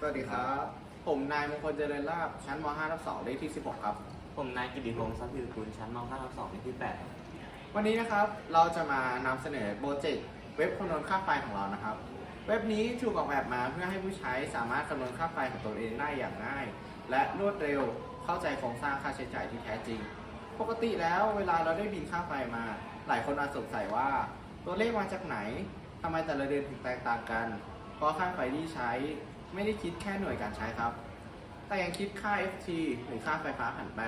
สวัสดีครับ ผมนายมงคลเจริญลาบชั้นม .5 ทับ2เลขที่ 16 ครับ ผมนายกิติพงศ์ทรัพย์พิรุณชั้นม .5 ทับ2เลขที่8วันนี้นะครับเราจะมานำเสนอโปรเจกต์เว็บคำนวณค่าไฟของเรานะครับ เว็บนี้ถูกออกแบบมาเพื่อให้ผู้ใช้สามารถคำนวณค่าไฟของตนเองได้อย่างง่าย และรวดเร็วเข้าใจโครงสร้างค่าใช้จ่ายที่แท้จริง ปกติแล้วเวลาเราได้บินค่าไฟมา หลายคนอาจสงสัยว่า ตัวเลขมาจากไหนทำไมแต่ละเดือนถึงแตกต่างกัน เพราะค่าไฟที่ใช้ ไม่ได้คิดแค่หน่วยการใช้ครับ แต่ยังคิดค่า FT หรือค่าไฟฟ้าผันแปร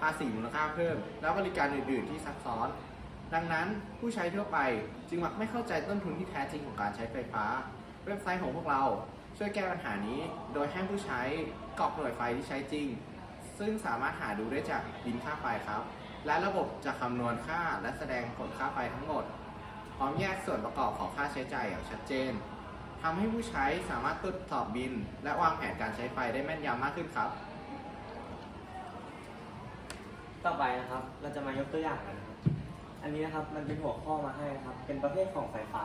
ภาษีมูลค่าเพิ่ม และบริการอื่น ๆ ที่ซับซ้อน ดังนั้นผู้ใช้ทั่วไปจึงมักไม่เข้าใจต้นทุนที่แท้จริงของการใช้ไฟฟ้า เว็บไซต์ของพวกเราช่วยแก้ปัญหานี้ โดยให้ผู้ใช้กรอกหน่วยไฟที่ใช้จริง ซึ่งสามารถหาดูได้จากบินค่าไฟครับ และระบบจะคำนวณค่าและแสดงผลค่าไฟทั้งหมด พร้อมแยกส่วนประกอบของค่าใช้จ่ายอย่างชัดเจน ทำให้ผู้ใช้สามารถตรวจสอบบิน และวางแผนการใช้ไฟได้แม่นยำมากขึ้นครับ ต่อไปนะครับ เราจะมายกตัวอย่างกันนะครับ อันนี้นะครับมันเป็นหัวข้อมาให้นะครับ เป็นประเภทของไฟฟ้า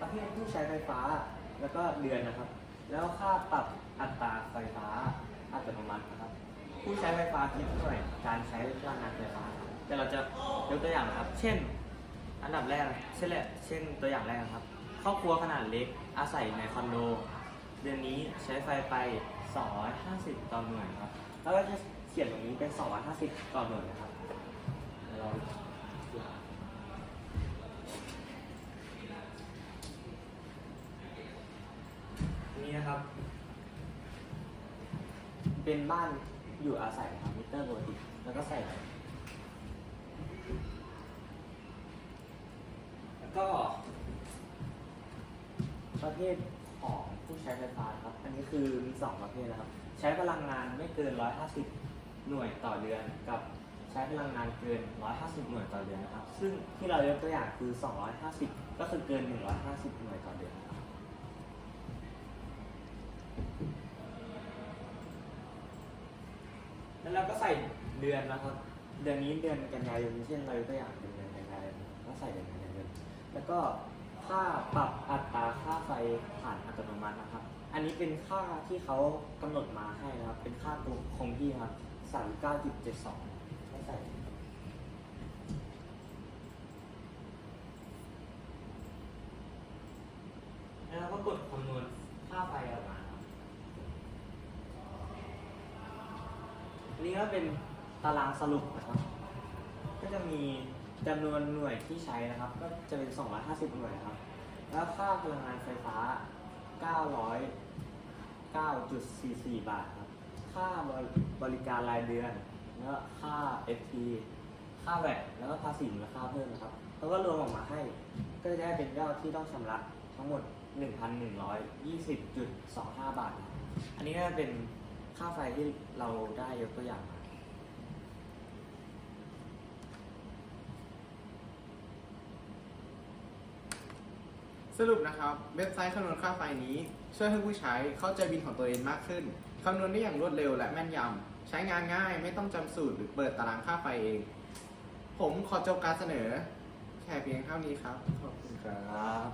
ประเภทผู้ใช้ไฟฟ้า แล้วก็เดือนนะครับ แล้วค่าปรับอัตราไฟฟ้าอัตโนมัตินะครับ ผู้ใช้ไฟฟ้าคิดหน่วยการใช้พลังงานไฟฟ้า แต่เราจะยกตัวอย่างนะครับ เช่น อันดับแรกเช่นแหละเช่นตัวอย่างแรกนะครับ ครอบครัวขนาดเล็กอาศัยในคอนโด เดือนนี้ใช้ไฟไป 250 ต่อหน่วยครับ แล้วก็จะเขียนตรงนี้เป็น 250 ต่อหน่วยนะครับเรานี่นะครับ เป็นบ้านอยู่อาศัยครับมิเตอร์ปกติแล้วก็ใส่ไว้แล้วก็ ประ เภทของผู้ใช้ไฟฟ้าครับ อันนี้คือมีสองประเภทนะครับ ใช้พลังงานไม่เกิน 150 หน่วยต่อเดือนกับใช้พลังงานเกิน 150 หน่วยต่อเดือนนะครับ ซึ่งที่เรายกตัวอย่างคือ 250 ก็คือเกิน 150 หน่วยต่อเดือนนะครับแล้วเราก็ใส่เดือนนะครับ เดือนนี้เดือนกันยายนเช่นเรายกตัวอย่างเป็นเดือนกันยายนก็ใส่เดือนกันยายนแล้วก็ ค่าปรับอัตราค่าไฟผ่านอัตโนมัตินะครับ อันนี้เป็นค่าที่เขากำหนดมาให้นะครับ เป็นค่าตัวคงที่ครับ39.72ก็ใส่แล้วก็กดคำนวณค่าไฟออกมาครับอันนี้ก็เป็นตารางสรุปนะครับ ก็จะมี จำนวนหน่วยที่ใช้นะครับ ก็จะเป็น 250 หน่วยนะครับ แล้วค่าพลังงานไฟฟ้า 909.44 บาทครับ ค่าบริการรายเดือน แล้วค่า FT ค่าแวดแล้วก็ภาษีมูลค่าเพิ่มนะครับ แล้วก็รวมออกมาให้ ก็จะได้เป็นยอดที่ต้องชำระทั้งหมด 1,120.25 บาทครับอันนี้ก็จะเป็นค่าไฟที่เราได้ยกตัวอย่างมา สรุปนะครับ เว็บไซต์คำนวณค่าไฟนี้ ช่วยให้ผู้ใช้เข้าใจบินของตัวเองมากขึ้น คำนวณได้อย่างรวดเร็วและแม่นยำ ใช้งานง่ายไม่ต้องจำสูตรหรือเปิดตารางค่าไฟเอง ผมขอจบการเสนอ แค่เพียงเท่านี้ครับ ขอบคุณครับ